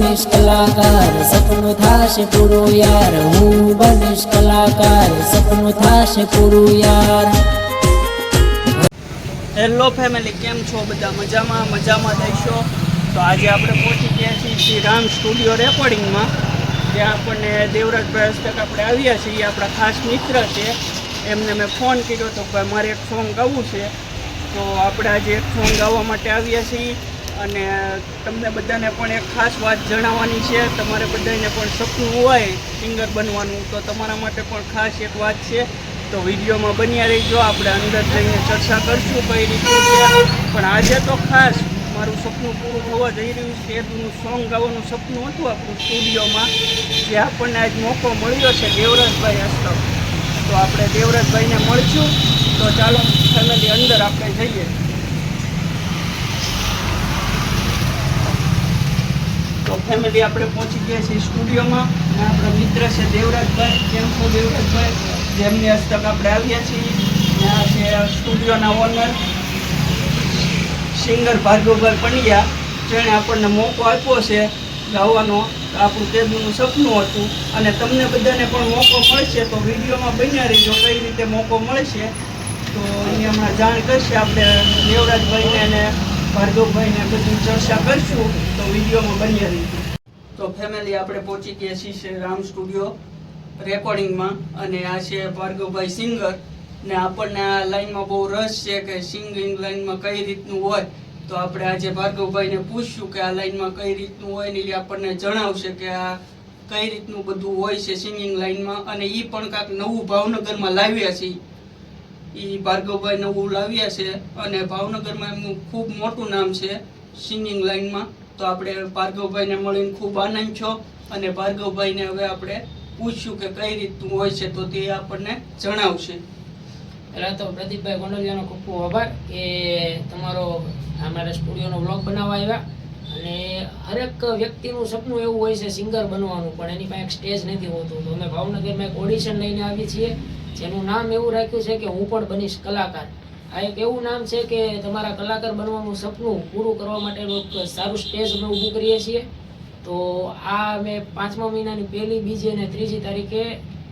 બનીશ કલાકાર, સપનું થાશે પૂરું યાર. હું બનીશ કલાકાર, સપનું થાશે પૂરું યાર. હેલો ફેમિલી કેમ છો બધા? મજામાં? મજામાં થઈશો તો આજે આપણે પહોંચી ગયા છીએ શ્રી રામ સ્ટુડિયો રેકોર્ડિંગમાં, જ્યાં આપણને દેવરાજભાઈ હસ્તક આપણે આવ્યા છીએ. આપણા ખાસ મિત્ર છે. એમને મેં ફોન કર્યો તો કે મારે એક સોંગ ગાવું છે. તો આપણે આજે એક સોંગ ગાવા માટે આવ્યા છીએ. અને તમને બધાને પણ એક ખાસ વાત જણાવવાની છે. તમારે બધાને પણ સપનું હોય સિંગર બનવાનું, તો તમારા માટે પણ ખાસ એક વાત છે. તો વિડીયોમાં બન્યા રહીજો. આપણે અંદર જઈને ચર્ચા કરશું કઈ રીતનું છે. પણ આજે તો ખાસ મારું સપનું પૂરું થવા જઈ રહ્યું છે. એનું સોંગ ગાવાનું સપનું હતું આપણું સ્ટુડિયોમાં, જે આપણને આજ મોકો મળ્યો છે દેવરાજભાઈ હસ્તક તો આપણે દેવરાજભાઈને મળશું. તો ચાલો ફેમિલી અંદર આપણે જઈએ. તો ફેમિલી આપણે પહોંચી ગયા છીએ સ્ટુડિયોમાં અને આપણા મિત્ર છે દેવરાજભાઈ, કેમ છો દેવરાજભાઈ? જેમની હસ્તક આપણે આવ્યા છીએ. આ છે સ્ટુડિયોના ઓનર, સિંગર ભાર્ગવભાઈ પંડ્યા. જેણે આપણને મોકો આપ્યો છે ગાવાનો. આપણું તેમનું સપનું હતું. અને તમને બધાને પણ મોકો મળશે તો વિડીયોમાં બન્યા રહીજો, કઈ રીતે મોકો મળશે. તો એની હમણાં જાણ કરશે આપણે દેવરાજભાઈને અને ભાર્ગવભાઈને બધી ચર્ચા કરશું તો વિડીયોમાં બન્યા રહીજો તો ફેમિલી આપણે પહોંચી ગયા છીએ શ્રી રામ સ્ટુડિયો રેકોર્ડિંગમાં અને આ છે ભાર્ગવભાઈ સિંગર ને આપણને આ લાઈનમાં બહુ રસ છે કે સિંગિંગ લાઈનમાં કઈ રીતનું હોય. તો આપણે આજે ભાર્ગવભાઈને પૂછશું કે આ લાઈનમાં કઈ રીતનું હોય ને એ આપણને જણાવશે કે આ કઈ રીતનું બધું હોય છે સિંગિંગ લાઈનમાં અને એ પણ કાંઈક નવું ભાવનગરમાં લાવ્યા છે એ ભાર્ગવભાઈ નવું લાવ્યા છે અને ભાવનગરમાં એમનું ખૂબ મોટું નામ છે સિંગિંગ લાઈનમાં તો આપણે ભાર્ગવભાઈને મળીને ખૂબ આનંદ છો અને ભાર્ગવભાઈને હવે આપણે પૂછ્યું કે કઈ રીતનું હોય છે તો તે આપણને જણાવશે. પહેલાં તો પ્રદીપભાઈ ગોંડલિયાનો ખૂબ ખૂબ આભાર કે તમારો અમારા સ્ટુડિયોનો બ્લોગ બનાવવા આવ્યા. અને હરેક વ્યક્તિનું સપનું એવું હોય છે સિંગર બનવાનું, પણ એની પાસે એક સ્ટેજ નથી હોતું. તો અમે ભાવનગરમાં એક ઓડિશન લઈને આવીએ છીએ. જેનું નામ એવું રાખ્યું છે કે હું પણ બનીશ કલાકાર. આ એક એવું નામ છે કે તમારા કલાકાર બનવાનું સપનું પૂરું કરવા માટેનું સારું સ્ટેજ અમે ઊભું કરીએ છીએ. તો આ મેં પાંચમા મહિનાની પહેલી, બીજી અને ત્રીજી તારીખે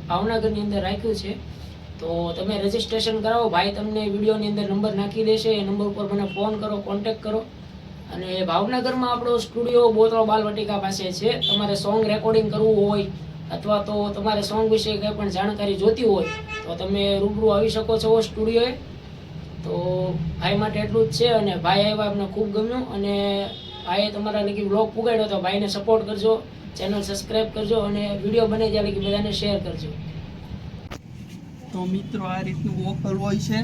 ભાવનગરની અંદર રાખ્યું છે. તો તમે રજીસ્ટ્રેશન કરાવો, ભાઈ તમને વિડીયોની અંદર નંબર નાખી દેશે, એ નંબર ઉપર મને ફોન કરો, કોન્ટેક્ટ કરો. અને ભાવનગરમાં આપણો સ્ટુડિયો બોતળો બાલવટિકા પાસે છે. તમારે સોંગ રેકોર્ડિંગ કરવું હોય અથવા તો તમારે સોંગ વિશે કંઈ પણ જાણકારી જોતી હોય તો તમે રૂબરૂ આવી શકો છો સ્ટુડિયોએ તો ભાઈ માટે એટલું જ છે અને ભાઈ આવ્યા અમને ખૂબ ગમ્યું અને ભાઈએ તમારા લગી બ્લોગ પુગાડ્યો તો ભાઈને સપોર્ટ કરજો ચેનલ સબસ્ક્રાઈબ કરજો અને વીડિયો બને ત્યાં લગી બધાને શેર કરજો. તો મિત્રો આ રીતનું વોકલ હોય છે.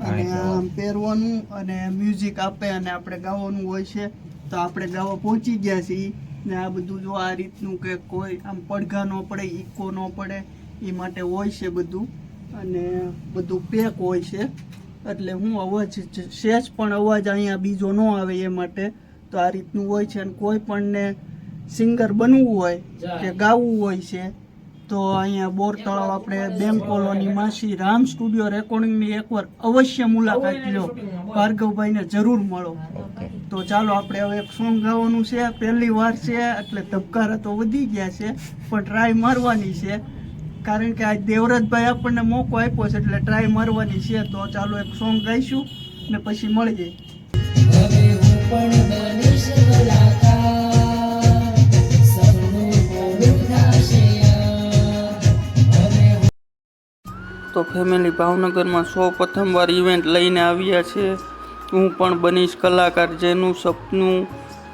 અને આમ પહેરવાનું અને મ્યુઝિક આપે અને આપણે ગાવાનું હોય છે. તો આપણે ગાવા પહોંચી ગયા છીએ. ને આ બધું જો આ રીતનું કે કોઈ આમ પડઘા ન પડે ઈકો ન પડે એ માટે હોય છે બધું. અને બધું પેક હોય છે. એટલે હું અવાજ શેષ પણ અવાજ અહીંયા બીજો ન આવે એ માટે. તો આ રીતનું હોય છે અને કોઈ પણને સિંગર બનવું હોય કે ગાવું હોય છે તો અહીંયા બોર તળાવ આપણે બેંક કોલોનીમાં શ્રી રામ સ્ટુડિયો રેકોર્ડિંગની એકવાર અવશ્ય મુલાકાત લો. ભાર્ગવભાઈને જરૂર મળો. તો ચાલો આપણે હવે એક સોંગ ગાવાનું છે. પહેલી વાર છે એટલે ધબકારા તો વધી ગયા છે પણ ટ્રાય મારવાની છે. કારણ કે આ દેવરાજભાઈ આપણને મોકો આપ્યો છે એટલે ટ્રાય મારવાની છે. તો ચાલો એક સોંગ ગાઈશું ને પછી મળીએ. હવે તો ફેમિલી ભાવનગરમાં સૌ પ્રથમવાર ઇવેન્ટ લઈને આવ્યા છે. હું પણ બનીશ કલાકાર. જેનું સપનું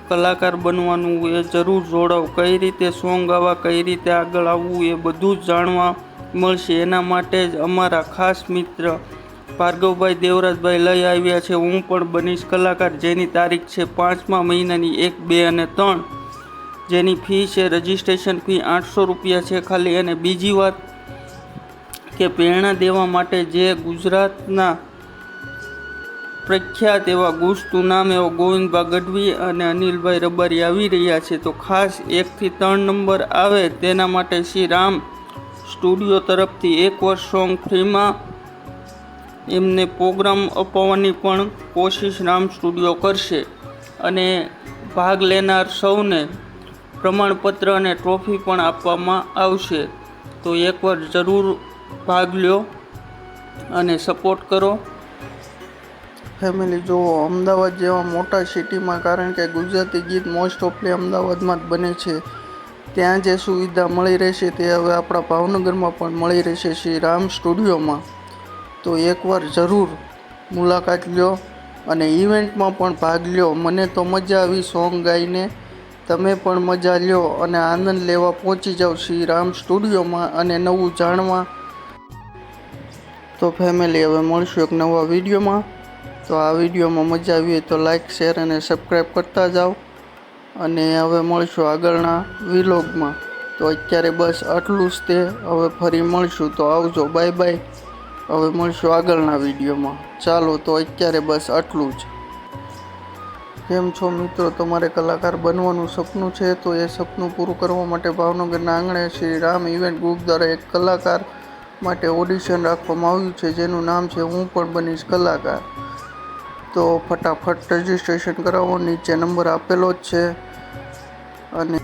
કલાકાર બનવાનું એ જરૂર જોડાવ. કઈ રીતે સોંગ ગાવા, કઈ રીતે આગળ આવવું એ બધું જ જાણવા મળશે. એના માટે જ અમારા ખાસ મિત્ર ભાર્ગવભાઈ દેવરાજભાઈ લઈ આવ્યા છે. હું પણ બનીશ કલાકાર. જેની તારીખ છે પાંચમા મહિનાની એક, બે અને ત્રણ. જેની ફી છે રજિસ્ટ્રેશન ફી આઠસો રૂપિયા છે ખાલી. અને બીજી વાત કે પ્રેરણા દેવા માટે જે ગુજરાતના પ્રખ્યાત એવા ગુસ્તુ નામ એવો ગોવિંદભાઈ ગઢવી અને અનિલભાઈ રબારી આવી રહ્યા છે, તો ખાસ એકથી ત્રણ નંબર આવે તેના માટે શ્રી રામ સ્ટુડિયો તરફથી એક વર્ષ સોંગ ફ્રીમાં એમને પ્રોગ્રામ અપાવવાની પણ કોશિશ રામ સ્ટુડિયો કરશે અને ભાગ લેનાર સૌને પ્રમાણપત્ર અને ટ્રોફી પણ આપવામાં આવશે, તો એકવાર જરૂર ભાગ લ્યો અને સપોર્ટ કરો. ફેમિલી જુઓ, અમદાવાદ જેવા મોટા સિટીમાં કારણ કે ગુજરાતી ગીત મોસ્ટ ઓફલી અમદાવાદમાં જ બને છે. ત્યાં જે સુવિધા મળી રહેશે તે હવે આપણા ભાવનગરમાં પણ મળી રહેશે શ્રી રામ સ્ટુડિયોમાં. તો એકવાર જરૂર મુલાકાત લ્યો અને ઇવેન્ટમાં પણ ભાગ લ્યો. મને તો મજા આવી સોંગ ગાઈને. તમે પણ મજા લ્યો અને આનંદ લેવા પહોંચી જાઓ શ્રી રામ સ્ટુડિયોમાં અને નવું જાણવા તો ફેમિલી હવે મળશું એક નવા વિડીયોમાં. તો આ વિડીયોમાં મજા આવી તો લાઇક શેર અને સબસ્ક્રાઈબ કરતા જાઓ. અને હવે મળશું આગળના વિલોગમાં તો અત્યારે બસ આટલું જ તે. હવે ફરી મળશું. તો આવજો. બાય બાય હવે મળશું આગળના વિડીયોમાં. ચાલો તો અત્યારે બસ આટલું જ. કેમ છો મિત્રો? તમારે કલાકાર બનવાનું સપનું છે? તો એ સપનું પૂરું કરવા માટે ભાવનગરના આંગણે શ્રી રામ ઇવેન્ટ ગ્રુપ દ્વારા એક કલાકાર માટે ઓડિશન રાખવામાં આવ્યું છે, જેનું નામ છે, હું પણ બનીશ કલાકાર. તો ફટાફટ રજીસ્ટ્રેશન કરાવો, નીચે નંબર આપેલો જ છે. અને